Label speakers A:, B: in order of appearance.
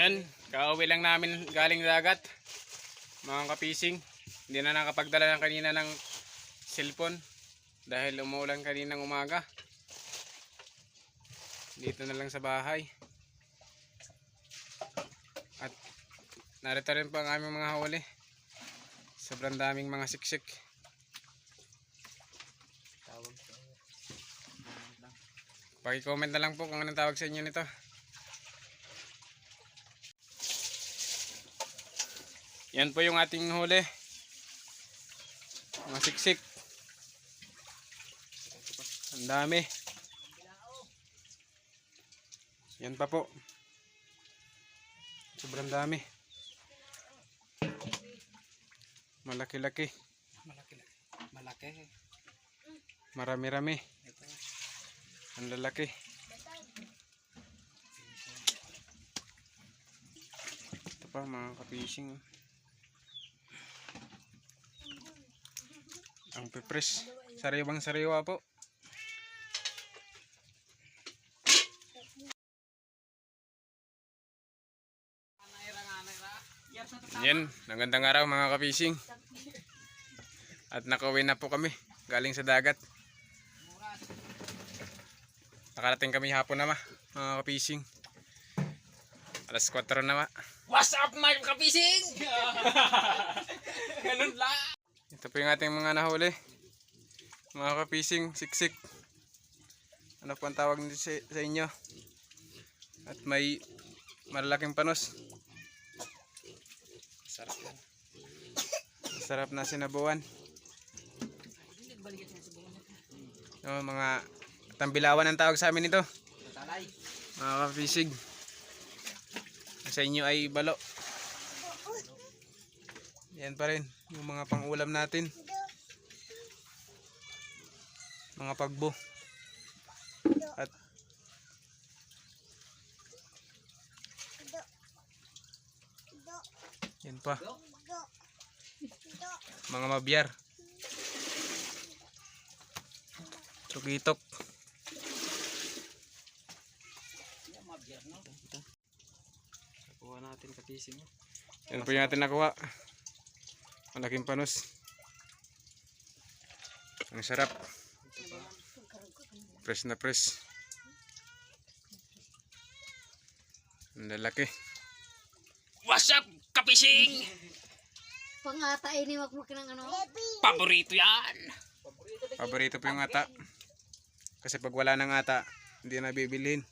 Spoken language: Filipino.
A: Yan, kauwi lang namin galing dagat. Mga kapising. Hindi na nakapagdala ng kanina ng cellphone. Dahil umuulan kaninang umaga. Dito na lang sa bahay. At narito rin po ang aming mga huli. Sobrang daming mga siksik. Paki-comment na lang po kung anong tawag sa inyo nito. Yan po yung ating huli. Mga siksik. Ang dami. Yan pa po. Sobrang dami. Malaki-laki.
B: Malaki. Malaki.
A: Marami-rami. Ang lalaki. Ito pa mga kapising. Ang pipres. Sariwang sariwa po. Yan, magandang araw mga kapising. At nakauwi na po kami galing sa dagat. Nakarating kami hapon na ma, mga kapising. Alas 4 na ma.
B: What's up, mga kapising? Ganun lang.
A: Ito po yung ating mga nahuli. Mga kapising, siksik. Ano po ang tawag nito sa, sa inyo? At may malalaking panos.
B: Sarap yan.
A: Sarap na sinabuan. No, mga tambilawan ang tawag sa amin ito. Mga kapisig. Sa inyo ay balo. Yan pa rin. Yung mga pang-ulam natin. Mga pagbo. At yan pa. Mga mabiyar. Tukitok.
B: Kuha natin kapising.
A: Yan po yung natin nakuha. Malaking panos. Ang sarap. Fresh na fresh. Ang lalaki.
B: What's up, kapising?
C: Pangata ini wag mo kinang ano.
B: Paborito yan.
A: Paborito po yung ata. Kasi pag wala ng ata, hindi na bibilhin.